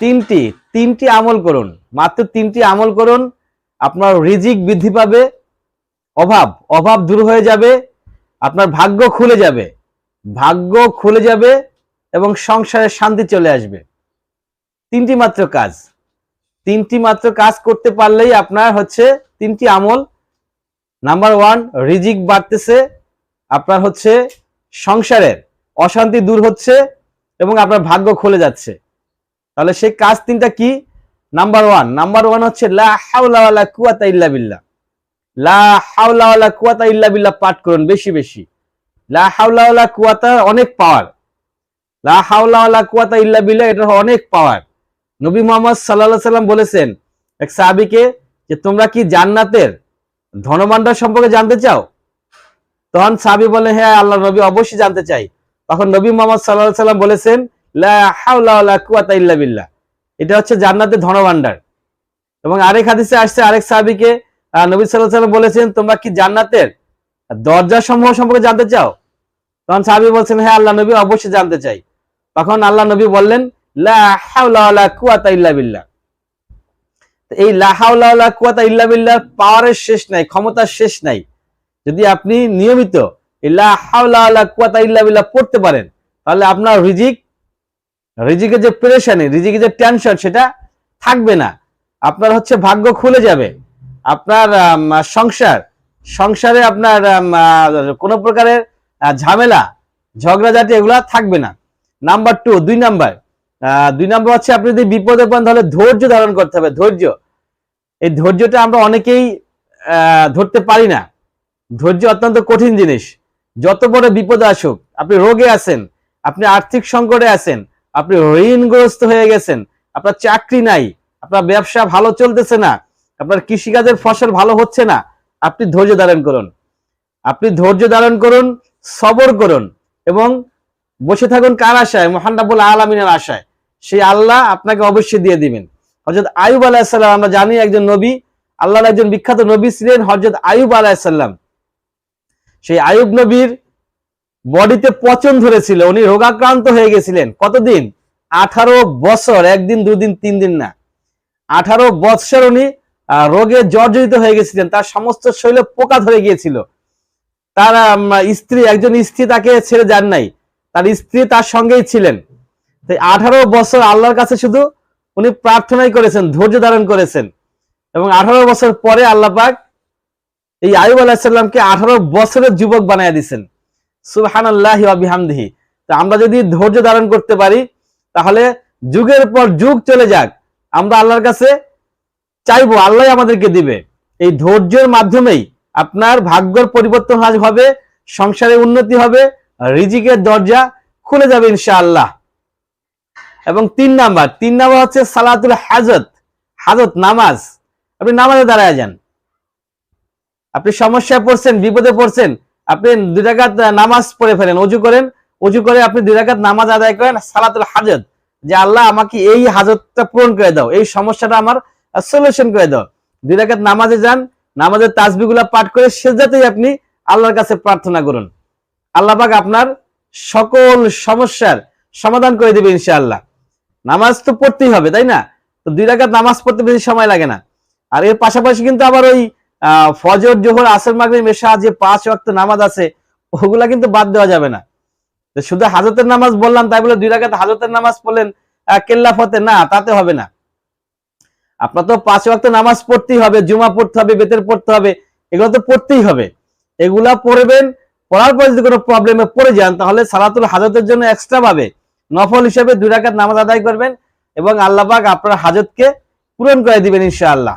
তিনটি তিনটি আমল করুন। মাত্র তিনটি আমল করুন, আপনার রিজিক বৃদ্ধি পাবে, অভাব অভাব দূর হয়ে যাবে, আপনার ভাগ্য খুলে যাবে, ভাগ্য খুলে যাবে এবং সংসারে শান্তি চলে আসবে। তিনটি মাত্র কাজ। তিনটি মাত্র কাজ করতে পারলেই আপনার হচ্ছে তিনটি আমল। নাম্বার ওয়ান, রিজিক বাড়তেছে, আপনার হচ্ছে সংসারের অশান্তি দূর হচ্ছে এবং আপনার ভাগ্য খুলে যাচ্ছে। তাহলে সেই কাজ তিনটা কি? নাম্বার ওয়ান নাম্বার ওয়ান হচ্ছে কুয়াতা ইল্লা কুয়াতা ইল্লা পাঠ করুন বেশি বেশি। অনেক পাওয়ার কুয়াতা ইল্লা অনেক পাওয়ার নবী মোহাম্মদ সাল্লাল্লাহু সাল্লাম বলেছেন, এক সাহাবীকে যে তোমরা কি জান্নাতের ধনভাণ্ডার সম্পর্কে জানতে চাও? তখন সাহাবী বলে হ্যাঁ আল্লাহ নবী অবশ্যই জানতে চাই। তখন নবী মোহাম্মদ সাল্লাল্লাহু সাল্লাম বলেছেন বিল্লাহ। এটা হচ্ছে জান্নাতের ধনভাণ্ডার। এবং আরেক হাদিসে আসছে, আরেক সাহাবীকে নবী আলাইহি সাল্লাম বলেছেন, তোমরা কি জান্নাতের দরজা সমূহ সম্পর্কে জানতে চাও? তখন সাহাবী বলছেন হ্যাঁ আল্লাহ নবী অবশ্যই জানতে চাই। তখন আল্লাহ নবী বললেন এই লা হাওলা ওয়ালা কুয়াতা ইল্লা পাওয়ারের শেষ নাই, ক্ষমতার শেষ নাই। যদি আপনি নিয়মিত এই লা হাওলা কুয়াতা ইল্লা পড়তে পারেন, তাহলে আপনার রিজিক রিজিকের যে প্রেশানি রিজিকের যে টেনশন সেটা থাকবে না। আপনার হচ্ছে ভাগ্য খুলে যাবে। আপনার সংসার, সংসারে আপনার কোনো প্রকারের ঝামেলা, ঝগড়াঝাটি এগুলা থাকবে না। নাম্বার টু দুই নাম্বার দুই নাম্বার হচ্ছে আপনি যদি বিপদে পান তাহলে ধৈর্য ধারণ করতে হবে, ধৈর্য। এই ধৈর্যটা আমরা অনেকেই ধরতে পারি না। ধৈর্য অত্যন্ত কঠিন জিনিস। যত বড় বিপদ আসুক, আপনি রোগে আছেন, আপনি আর্থিক সংকটে আছেন আপনি ঋণগ্রস্ত হয়ে গেছেন, আপনার চাকরি নাই, আপনার ব্যবসা ভালো চলতেছে না, আপনার কৃষিকাজের ফসল ভালো হচ্ছে না, আপনি ধৈর্য ধারণ করুন। আপনি ধৈর্য ধারণ করুন, সবর করুন এবং বসে থাকুন কার আশায়? মোহান্নাবুল আলমিনের আশায়। সেই আল্লাহ আপনাকে অবশ্যই দিয়ে দিবেন। হজরত আয়ুব আলাহিসাল্লাম আমরা জানি একজন নবী, আল্লাহর একজন বিখ্যাত নবী ছিলেন হজরত আয়ুব আলাহিসাল্লাম সেই আয়ুব নবীর বডিতে পচন ধরেছিল, উনি রোগাক্রান্ত হয়ে গেছিলেন। কতদিন? আঠারো বছর, একদিন, দুদিন তিন দিন না। আঠারো বৎসর উনি রোগে জর্জরিত হয়ে গেছিলেন। তার সমস্ত শরীরে পোকা ধরে গিয়েছিল। তার স্ত্রী, একজন স্ত্রী তাকে ছেড়ে যান নাই। তার স্ত্রী তার সঙ্গেই ছিলেন। তাই আঠারো বছর আল্লাহর কাছে শুধু উনি প্রার্থনাই করেছেন, ধৈর্য ধারণ করেছেন। এবং আঠারো বছর পরে আল্লাহ পাক এই আয়ুব আলাহিসাল্লামকে আঠারো বছরের যুবক বানায় দিছেন। বিহামদিহি। তা আমরা যদি ধৈর্য ধারণ করতে পারি, তাহলে যুগের পর যুগ চলে যাক। আমরা আল্লাহর কাছে চাইব, আল্লাহ আমাদেরকে দিবে। এই ধৈর্যের মাধ্যমেই আপনার ভাগ্যর পরিবর্তন হবে, সংসারে উন্নতি হবে, রিজিকের দরজা খুলে যাবে ইনশাআল্লাহ। এবং তিন নাম্বার তিন নাম্বার হচ্ছে সালাতুল হাজত হাজত, নামাজ। আপনি নামাজে দাঁড়ায় যান। আপনি সমস্যায় পড়ছেন, বিপদে পড়ছেন আপনি দুই নামাজ পড়ে ফেলেন, অজু করেন, অজু করে আপনি দুই নামাজ আদায় করেন, সালাতুল হাজত, যে আল্লাহ আমাকে এই হাজতটা পূরণ করে দাও, এই সমস্যাটা আমার সলিউশন করে দাও। দুই নামাজে যান নামাজের তাসবিগুলা পাঠ করে সেজাতেই আপনি আল্লাহর কাছে প্রার্থনা করুন। আল্লাহ পাক আপনার সকল সমস্যার সমাধান করে দিবে ইনশাআল্লাহ। নামাজ তো পড়তেই হবে, তাই না? তো দুই রাকাত নামাজ পড়তে বেশি সময় লাগে না। আর এর পাশাপাশি কিন্তু আবার ওই ফজর, জোহর, আসর, মাগরিব মেশা যে পাঁচ ওয়াক্ত নামাজ আছে, ওগুলা কিন্তু বাদ দেওয়া যাবে না। শুধু হাজতের নামাজ বললাম, তাই বলে দুই রাকাত হাজতের নামাজ পড়লেন কেল্লা ফতে, না, তাতে হবে না। আপনার তো পাঁচ ওয়াক্ত নামাজ পড়তেই হবে, জুমা পড়তে হবে, বেতের পড়তে হবে, এগুলো তো পড়তেই হবে। এগুলা পড়বেন, পড়ার পর যদি কোনো প্রবলেমে পড়ে যান, তাহলে সালাতুল হাজতের জন্য এক্সট্রা ভাবে নফল হিসেবে দুই রাকাত নামাজ আদায় করবেন এবং আল্লাহ আপনার হাজতকে পূরণ করে দিবেন ইনশাআল্লাহ।